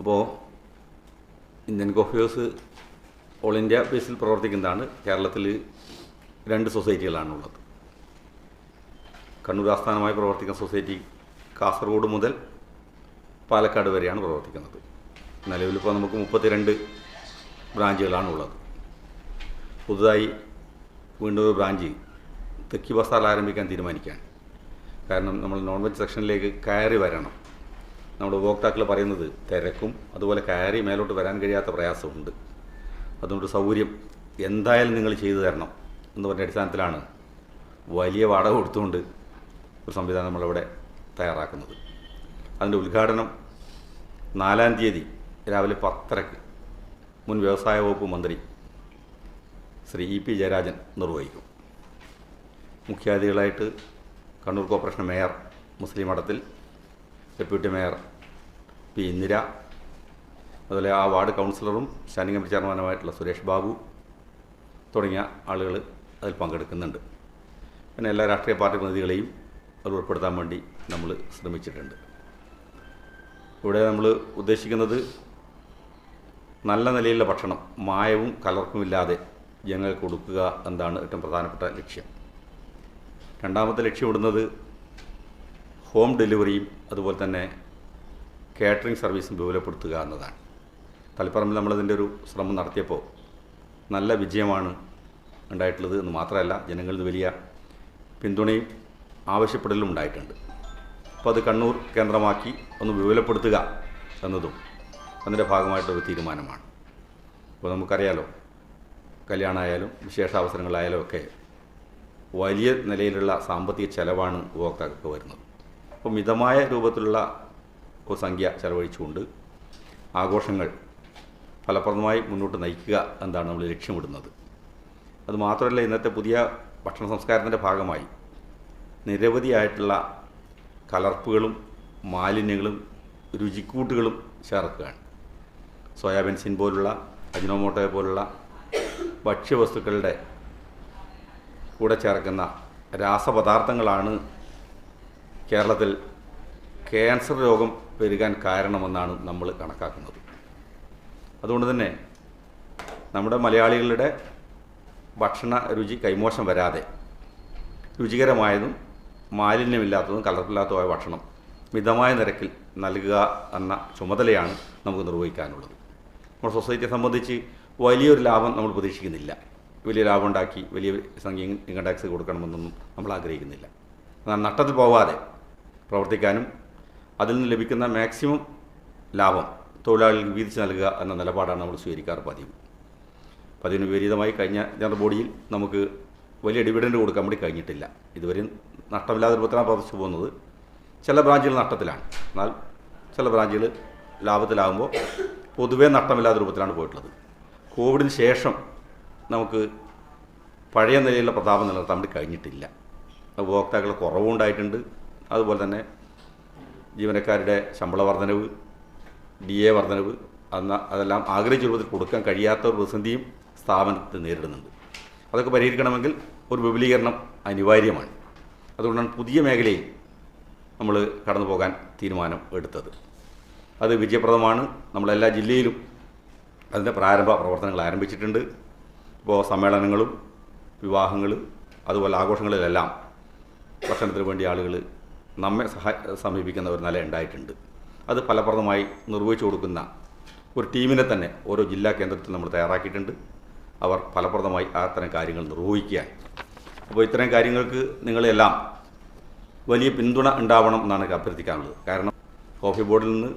അപ്പോൾ Indian coffee house all India ബേസിൽ പ്രവർത്തിക്കുന്നതാണ്. കേരളത്തിൽ രണ്ട് സൊസൈറ്റികളാണ് ഉള്ളത് കണ്ണൂർ ആസ്ഥാനമായി പ്രവർത്തിക്കുന്ന സൊസൈറ്റി കാസർഗോഡ് മുതൽ പാലക്കാട് വരെയാണ് പ്രവർത്തിക്കുന്നത്. നിലവിലിപ്പോൾ നമുക്ക് മുപ്പത്തിരണ്ട് ബ്രാഞ്ചുകളാണ് ഉള്ളത് പുതുതായി വീണ്ടും ഒരു ബ്രാഞ്ച് തെക്കി ബസാറിൽ ആരംഭിക്കാൻ തീരുമാനിക്കുകയാണ്. കാരണം നമ്മൾ നോൺ വെജ് സെക്ഷനിലേക്ക് കയറി വരണം. നമ്മുടെ ഉപഭോക്താക്കൾ പറയുന്നത് തിരക്കും അതുപോലെ കയറി മേലോട്ട് വരാൻ കഴിയാത്ത പ്രയാസമുണ്ട് അതുകൊണ്ട് സൗകര്യം എന്തായാലും നിങ്ങൾ ചെയ്തു തരണം എന്ന് പറഞ്ഞ അടിസ്ഥാനത്തിലാണ് വലിയ വാടക കൊടുത്തുകൊണ്ട് ഒരു സംവിധാനം നമ്മളിവിടെ തയ്യാറാക്കുന്നത്. അതിന്റെ ഉദ്ഘാടനം നാലാം തീയതി രാവിലെ പത്തരക്ക് മുൻ വ്യവസായ വകുപ്പ് മന്ത്രി ശ്രീ ഇ പി ജയരാജൻ നിർവഹിക്കും. മുഖ്യാതിഥികളായിട്ട് Kannur corporation mayor Muslim Madathil deputy mayor P Indira അതുപോലെ ആ വാർഡ് കൗൺസിലറും സ്റ്റാൻഡിംഗ് കമ്മിറ്റി ചെയർമാനുമായിട്ടുള്ള സുരേഷ് ബാബു തുടങ്ങിയ ആളുകൾ അതിൽ പങ്കെടുക്കുന്നുണ്ട്. പിന്നെ എല്ലാ രാഷ്ട്രീയ പാർട്ടി പ്രതിനിധികളെയും അത് ഉൾപ്പെടുത്താൻ വേണ്ടി നമ്മൾ ശ്രമിച്ചിട്ടുണ്ട്. ഇവിടെ നമ്മൾ ഉദ്ദേശിക്കുന്നത് നല്ല നിലയിലുള്ള ഭക്ഷണം മായവും കലർപ്പുമില്ലാതെ ജനങ്ങൾക്ക് കൊടുക്കുക എന്നതാണ് ഏറ്റവും പ്രധാനപ്പെട്ട ലക്ഷ്യം. രണ്ടാമത്തെ ലക്ഷ്യമിടുന്നത് ഹോം ഡെലിവറിയും അതുപോലെ തന്നെ കാറ്ററിംഗ് സർവീസും വിപുലപ്പെടുത്തുക എന്നതാണ്. തളിപ്പറമ്പിൽ നമ്മളതിന്റെ ഒരു ശ്രമം നടത്തിയപ്പോൾ നല്ല വിജയമാണ് ഉണ്ടായിട്ടുള്ളത് എന്ന് മാത്രമല്ല ജനങ്ങളിൽ നിന്ന് വലിയ പിന്തുണയും ആവശ്യപ്പെടലും ഉണ്ടായിട്ടുണ്ട്. അപ്പോൾ അത് കണ്ണൂർ കേന്ദ്രമാക്കി ഒന്ന് വിപുലപ്പെടുത്തുക എന്നതും അതിന്റെ ഭാഗമായിട്ടൊരു തീരുമാനമാണ്. അപ്പോൾ നമുക്കറിയാലോ കല്യാണമായാലും വിശേഷാവസരങ്ങളായാലും ഒക്കെ വലിയ നിലയിലുള്ള സാമ്പത്തിക ചെലവാണ് ഉപഭോക്താക്കൾക്ക് വരുന്നത്. അപ്പോൾ മിതമായ രൂപത്തിലുള്ള സംഖ്യ ചെലവഴിച്ചുകൊണ്ട് ആഘോഷങ്ങൾ ഫലപ്രദമായി മുന്നോട്ട് നയിക്കുക എന്താണ് നമ്മൾ ലക്ഷ്യമിടുന്നത്. അതുമാത്രമല്ല ഇന്നത്തെ പുതിയ ഭക്ഷണ സംസ്കാരത്തിന്റെ ഭാഗമായി നിരവധിയായിട്ടുള്ള കലർപ്പുകളും മാലിന്യങ്ങളും രുചിക്കൂട്ടുകളും ചേർക്കുകയാണ്. സോയാബീൻസിൻ പോലുള്ള അജിനോമോട്ടോ പോലുള്ള ഭക്ഷ്യവസ്തുക്കളുടെ കൂടെ ചേർക്കുന്ന രാസപദാർത്ഥങ്ങളാണ് കേരളത്തിൽ ക്യാൻസർ രോഗം പെരുകാൻ കാരണമെന്നാണ് നമ്മൾ കണക്കാക്കുന്നത്. അതുകൊണ്ട് തന്നെ നമ്മുടെ മലയാളികളുടെ ഭക്ഷണ രുചി കൈമോശം വരാതെ രുചികരമായതും മാലിന്യമില്ലാത്തതും കലർപ്പില്ലാത്തതുമായ ഭക്ഷണം മിതമായ നിരക്കിൽ നൽകുക എന്ന ചുമതലയാണ് നമുക്ക് നിർവഹിക്കാനുള്ളത്. നമ്മുടെ സൊസൈറ്റിയെ സംബന്ധിച്ച് വലിയൊരു ലാഭം നമ്മൾ പ്രതീക്ഷിക്കുന്നില്ല. വലിയ ലാഭം ഉണ്ടാക്കി വലിയ സംഖ്യ ഇൻകം ടാക്സ് കൊടുക്കണമെന്നൊന്നും നമ്മൾ ആഗ്രഹിക്കുന്നില്ല. എന്നാൽ നട്ടത്തിൽ പോവാതെ പ്രവർത്തിക്കാനും അതിൽ നിന്ന് ലഭിക്കുന്ന മാക്സിമം ലാഭം തൊഴിലാളികൾക്ക് വീതിച്ച് നൽകുക എന്ന നിലപാടാണ് നമ്മൾ സ്വീകരിക്കാറ് പതിവ്. പതിവിന് വിപരീതമായി കഴിഞ്ഞ ജനറൽ ബോഡിയിൽ നമുക്ക് വലിയ ഡിവിഡൻഡ് കൊടുക്കാൻ വേണ്ടി കഴിഞ്ഞിട്ടില്ല. ഇതുവരെ നഷ്ടമില്ലാതെ രൂപത്തിലാണ് പ്രവർത്തിച്ചു പോകുന്നത്. ചില ബ്രാഞ്ചുകൾ നഷ്ടത്തിലാണ്. എന്നാൽ ചില ബ്രാഞ്ചുകൾ ലാഭത്തിലാകുമ്പോൾ പൊതുവേ നഷ്ടമില്ലാത്ത രൂപത്തിലാണ് പോയിട്ടുള്ളത്. കോവിഡിന് ശേഷം നമുക്ക് പഴയ നിലയിലുള്ള പ്രതാപം നിലനിർത്താൻ വേണ്ടി കഴിഞ്ഞിട്ടില്ല. ഉപഭോക്താക്കളുടെ കുറവുണ്ടായിട്ടുണ്ട്. അതുപോലെ തന്നെ ജീവനക്കാരുടെ ശമ്പള വർധനവ് ഡി എ വർധനവ് അന്ന അതെല്ലാം ആഗ്രഹിച്ച രൂപത്തിൽ കൊടുക്കാൻ കഴിയാത്ത ഒരു പ്രതിസന്ധിയും സ്ഥാപനത്തെ നേരിടുന്നുണ്ട്. അതൊക്കെ പരിഹരിക്കണമെങ്കിൽ ഒരു വിപുലീകരണം അനിവാര്യമാണ്. അതുകൊണ്ടാണ് പുതിയ മേഖലയിൽ നമ്മൾ കടന്നു പോകാൻ തീരുമാനം എടുത്തത്. അത് വിജയപ്രദമാണ്. നമ്മളെല്ലാ ജില്ലയിലും അതിന്റെ പ്രാരംഭ പ്രവർത്തനങ്ങൾ ആരംഭിച്ചിട്ടുണ്ട്. ഇപ്പോൾ സമ്മേളനങ്ങളും വിവാഹങ്ങൾ അതുപോലെ ആഘോഷങ്ങളിലെല്ലാം ഭക്ഷണത്തിന് വേണ്ടി ആളുകൾ നമ്മെ സഹായ സമീപിക്കുന്ന ഒരു നില ഉണ്ടായിട്ടുണ്ട്. അത് ഫലപ്രദമായി നിർവഹിച്ചു കൊടുക്കുന്ന ഒരു ടീമിനെ തന്നെ ഓരോ ജില്ലാ കേന്ദ്രത്തിൽ നമ്മൾ തയ്യാറാക്കിയിട്ടുണ്ട്. അവർ ഫലപ്രദമായി ആ തരം കാര്യങ്ങൾ നിർവഹിക്കുകയാണ്. അപ്പോൾ ഇത്തരം കാര്യങ്ങൾക്ക് നിങ്ങളെല്ലാം വലിയ പിന്തുണ ഉണ്ടാവണം എന്നാണ് അഭ്യർത്ഥിക്കാനുള്ളത്. കാരണം കോഫി ബോർഡിൽ നിന്ന്